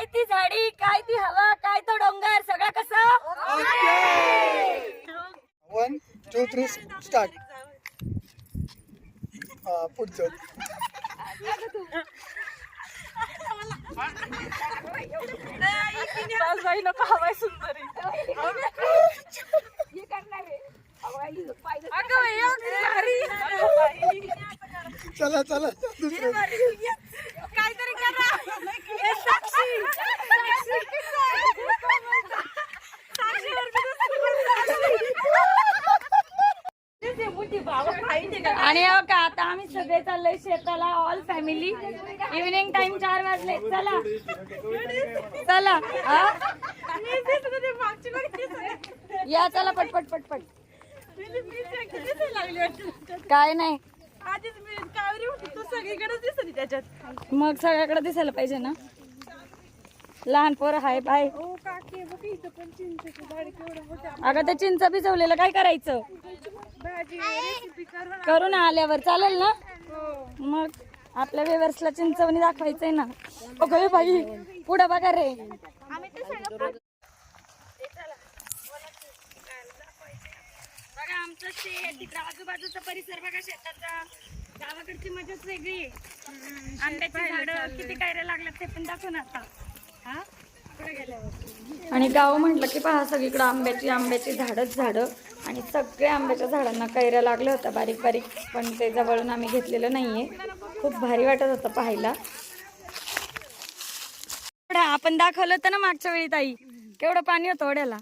काय ती झाडी काय ती हवा काय तो डोंगर सगळं कसं? वन टू थ्री स्टार्ट पुढचं. चला चला दुसरं काहीतरी करा हे साक्षी आणि हो का आता आम्ही सगळे चाललोय शेताला ऑल फॅमिली इव्हिनिंग टाइम चार वाजले. चला. चला. हा? या चला पटपट पटपट काय नाही. मग सगळ्याकडे दिसायला पाहिजे ना? लहान पोरं हाय बाय. अगं ते चिंच भिजवलेलं काय करायचं? करू ना आल्यावर चालेल ना? मग आपल्या वेवर्सला चिंचवणी दाखवायचंय ना? अगं बाई पुढं बघा रे. बघा आमचं शेत तिकडं आजूबाजूचा परिसर बघा शेताचा. गावाकडची मजाच वेगळी आहे. आंब्याची झाडं किती कायरे लागल्यात ते पण दाखव ना आता. हा? आणि गाव म्हटलं की पहा सगळीकडं आंब्याची आंब्याची झाडच झाडं. आणि सगळ्या आंब्याच्या झाडांना कैऱ्या लागल्या होत्या बारीक बारीक. पण ते जवळून आम्ही घेतलेलं नाहीये. खूप भारी वाटत होतं पाहायला. ओढा आपण दाखवलं होतं ना मागच्या वेळी ताई. केवढं पाणी होतं ओढ्याला.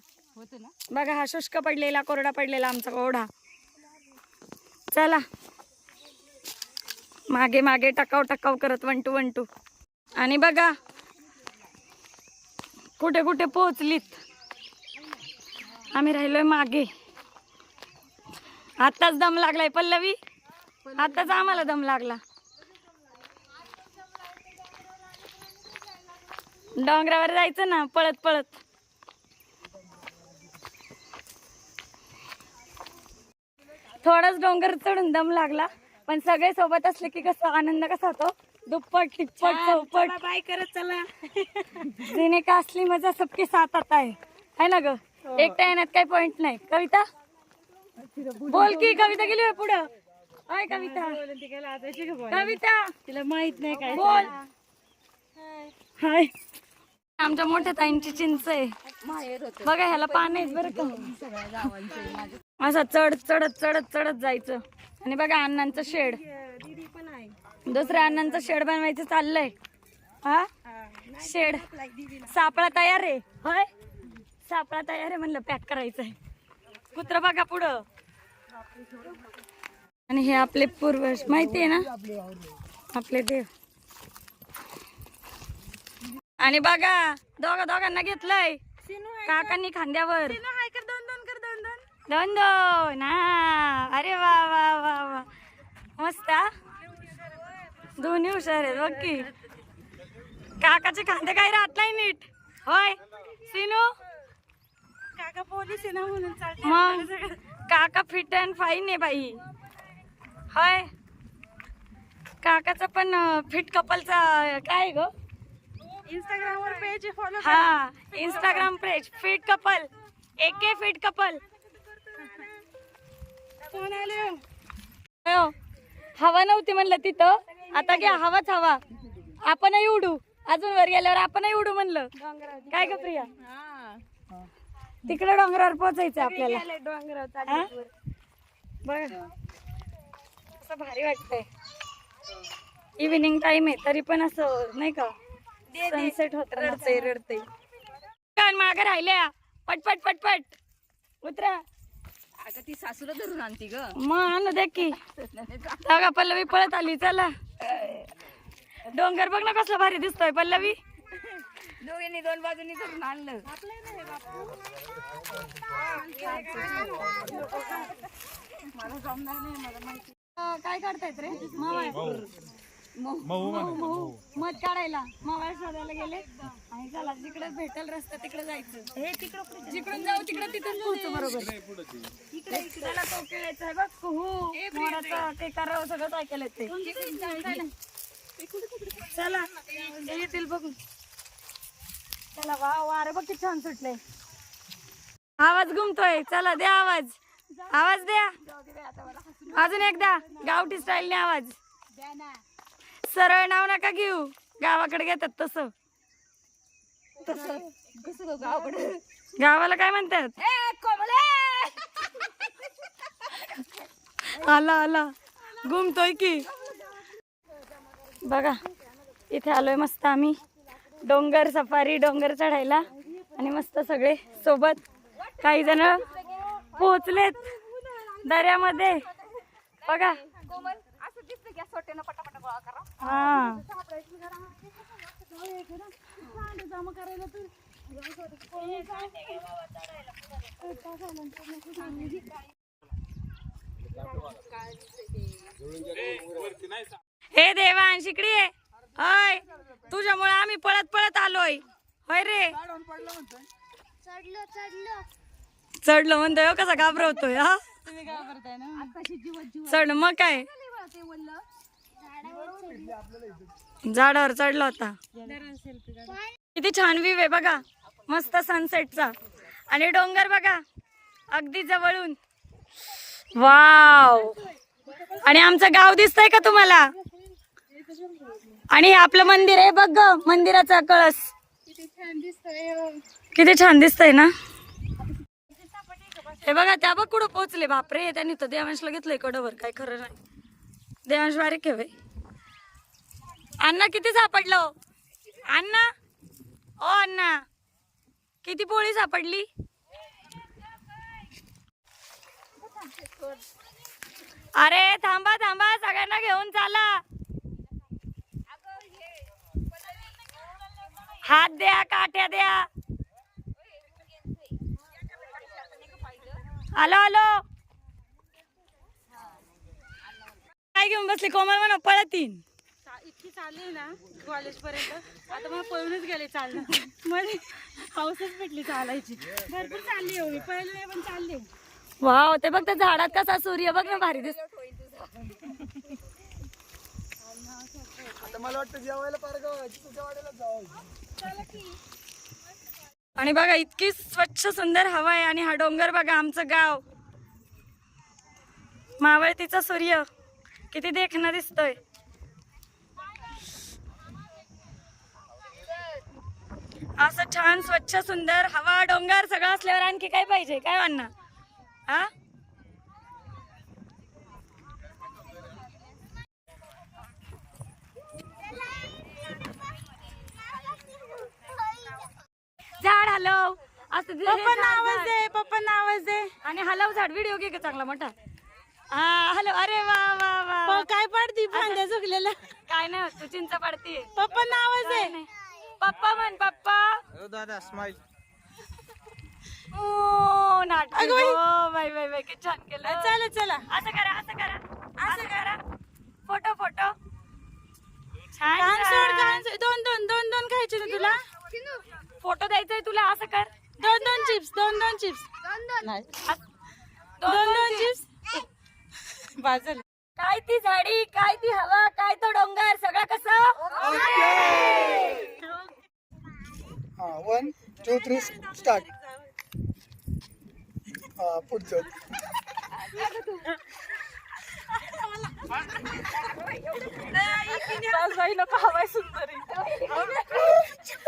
बघा हा शुष्क पडलेला कोरडा पडलेला आमचा ओढा. चला. मागे मागे टकाव टकाव करत वन टू वन टू आणि बघा कुठे कुठे पोहोचलीत? आम्ही राहिलोय मागे. आत्ताच दम लागलाय पल्लवी. आत्ताच आम्हाला दम लागला. डोंगरावर जायचं ना पळत पळत. थोडाच डोंगर चढून दम लागला. पण सगळे सोबत असले की कसं आनंद कसा होतो? दुप्पट टिप्पट चौपट. बाय करत चला. जिने का असली मजा सबके साथ आता है है ना ग? एकटा येण्यात काही पॉइंट नाही. कविता? बोल की कविता गेली होय पुढं. हाय कविता. कविता. तिला माहीत नाही काय बोल. हाय. आमच्या मोठ्या ताईंची चिंच आहे. बघा ह्याला पाणी आहेत बरं का. असं चढ चढत चढत चढत जायचं. आणि बघा अण्णांचं शेड. दुसऱ्या अण्णांचं शेड बनवायचं चाललंय. हा? शेड. सापळा तयार आहे. होय? सापळा तयार आहे म्हणलं पॅक करायचंय. कुत्र बघा पुढं. आणि हे आपले पूर्वज माहिती आहे ना? आपले देव. आणि बघा दोघा दोघांना घेतलंय. काकांनी खांद्यावर. दोन दोन हा. अरे वा वा वा वा. मस्त? दोन्ही हुशार आहेत बघ की. काकाचे खांदे काही राहत नाही नीट. होय सिनू? काका पोलीस आहे ना म्हणून मग? काका फिट अँड फाईन आहे बाई. होय. काकाचा पण फिट कपलचा काय ग? इंस्टाग्राम वर पेज फॉलो हा इंस्टाग्राम पेज फिट कपल एके फिट कपल फोन आले. हो. हवा नव्हती म्हणलं तिथं. आता घ्या हवाच हवा आपणही उडू. अजून वर गेल्यावर आपणही उडू म्हणलं. काय ग प्रिया? तिकडे डोंगरावर पोचायचं आपल्याला. असं भारी वाटतंय. इव्हिनिंग टाइम आहे तरी पण असं नाही का? सनसेट होत रडते रडते कान मागे राहिल्या. पटपट पटपट उतरा. अगं ती सासूला धरून आणती ग. मग आणू दे की. पल्लवी पळत आली चला. डोंगर बघ ना कसला भारी दिसतोय पल्लवी. दोघींनी दोन बाजूनी धरून आणलं. अं, काय काढतायत रे? महू महू मध काढायला. मावळ शोधायला गेले. आणि चला जिकडे भेटेल रस्ता तिकडे जायचं. हे तिकडं जिकडून जाऊ तिकडे तिथून पोहोचू बरोबर. त्याला तो. खेळायचा आहे बघ. कुहू मोराचं ते करावं सगळंच ऐकायला येते चला. येतील बघू चला वा वारे बघ किती छान आवाज घुमतोय. चला द्या आवाज. आवाज द्या. अजून एकदा गावठी स्टाईलने आवाज. सरळ नाव नका घेऊ. गावाकडे घेतात तसं. कसं गावाकडे गावाला काय म्हणतात? आला आला. घुमतोय की. बघा इथे आलोय मस्त आम्ही. डोंगर सफारी डोंगर चढायला. आणि मस्त सगळे सोबत. काही जण पोहोचलेत दर्यामध्ये बघा. हा. हे देवांश इकडे होय तुझ्यामुळे आम्ही पळत पळत आलोय. होय रे. चढलो म्हणतोय हो, कसा घाबरवतोय हा? चढ मग काय? झाडावर चढला होता किती छान व्ह्यू आहे बघा. मस्त सनसेटचा आणि डोंगर बघा. अगदी जवळून. वाव. आणि आमचं गाव दिसतंय का तुम्हाला? आणि आपलं मंदिर आहे बघ ग, मंदिराचा कळस. किती छान दिसतंय ना? हे बघा त्या बघ कुठं पोहोचले. बापरे त्यांनी तर देवांशला घेतलंय कडवर. काय खरं नाही. देवांश बारीक आहे बाई. अण्णा किती सापडलं हो? अण्णा? ओ अण्णा. किती पोळी सापडली? अरे थांबा थांबा. सगळ्यांना घेऊन चाला. हात द्या काठ्या द्या. आलो आलो. काय घेऊन बसली? कोमल म्हणा पळतीन. इतकी चालली ना कॉलेज पर्यंत. आता मला पळूनच गेले चालणं. मध्ये पाऊसच भेटली चालायची. भरपूर चालली हो मी. पळले पण चालले वाव ते बघ त्या झाडात कसा सूर्य बघ ना भारी दिसतो आता मला वाटतं जेवायला पार तुझ्या वाड्याला आणि बघा इतकी स्वच्छ सुंदर हवा आहे आणि हा डोंगर बघा आमचं गाव. मावळतीचा सूर्य. किती देखणं दिसतोय. असं छान स्वच्छ सुंदर हवा डोंगर सगळं असल्यावर आणखी काय पाहिजे? काय म्हणणं हा? झाड हलव असं दे- पप्पा झाड- आवाज झाड. दे पप्पा आवाज दे. आणि हलव झाड व्हिडिओ घे का चांगला मोठा. हा हॅलो अरे वा वा वा. प- काय पडती भांड्या चुकलेला काय नाही होत, तू चिंच पडतीये पप्पा आवाज दे. काय नाही. पप्पा म्हण पप्पा. दादा स्माईल ओ नाटक अगं बाई. हो बाई बाई बाई किती छान केलं. चला चला. असं करा असं करा असं करा. Photo photo. छान कान सोड छान. कान सोड. दोन दोन दोन दोन खायचे ना तुला फोटो द्यायचाय तुला असं कर. दोन दोन चिप्स दोन दोन चिप्स नाही. दोन दोन चिप्स बाजल काय ती झाडी काय ती हवा काय तो डोंगर सगळं कसं? हा वन टू थ्री स्टार्ट हा पुढचं. हवाय सुंदर.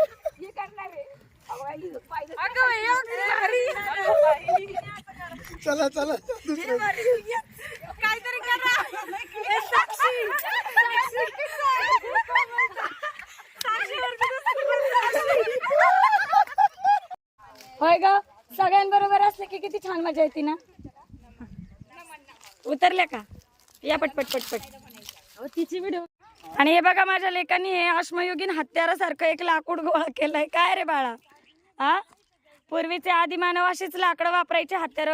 चला चला. काहीतरी करा. हे होय ग? सगळ्यांबरोबर असलं की किती छान मजा येते ना? उतरल्या का? या पटपट पटपट. तिची व्हिडिओ आणि हे बघा माझ्या लेकांनी हे अश्मयुगीन हत्यारासारखं एक लाकूड गोळा केलंय. काय रे बाळा? हा पूर्वीचे आदिमानव अशीच लाकडं वापरायचे हत्यार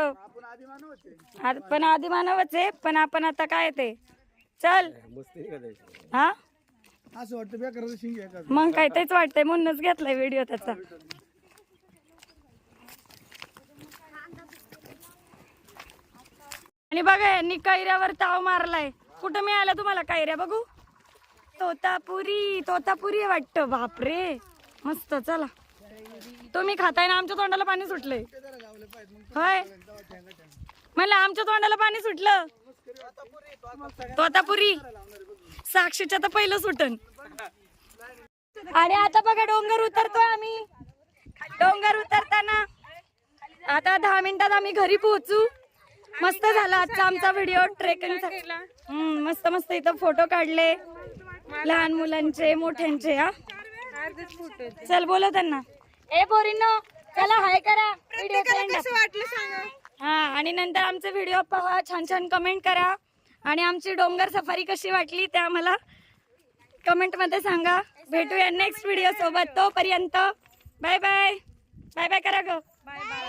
पण आदिमानवच आहे पण आपण आता काय ते? चल. हा? असं वाटतं बेकाराचं शिंग आहे का? मग काय तेच वाटतंय म्हणूनच घेतलाय व्हिडिओ त्याचा. आणि बघा यांनी कैऱ्यावर ताव मारलाय. कुठं मिळाला तुम्हाला कैऱ्या बघू? तोतापुरी तोतापुरी वाटतं. बापरे. मस्त चला. तुम्ही खाताय ना आमच्या तोंडाला पाणी सुटलंय. होय? म्हणलं आमच्या तोंडाला पाणी सुटलं. तोतापुरी साक्षीच्या तर पहिलं सुटन. आणि आता बघा डोंगर उतरतोय आम्ही. डोंगर उतरताना आता दहा मिनिटात आम्ही घरी पोहोचू. मस्त झाला आजचा आमचा व्हिडिओ ट्रेकिंगचा मस्त मस्त इथं फोटो काढले. लहान मुलांचे मोठ्यांचे हा. चल बोला त्यांना. ए पोरींनो चला हाय करा. व्हिडिओ वाटलं सांगा. हा आणि नंतर आमचे व्हिडिओ पहा छान छान कमेंट करा. आणि आमची डोंगर सफारी कशी वाटली ते आम्हाला कमेंटमध्ये सांगा. भेटूया नेक्स्ट व्हिडिओ सोबत. तोपर्यंत बाय बाय बाय बाय करा ग. Bye bye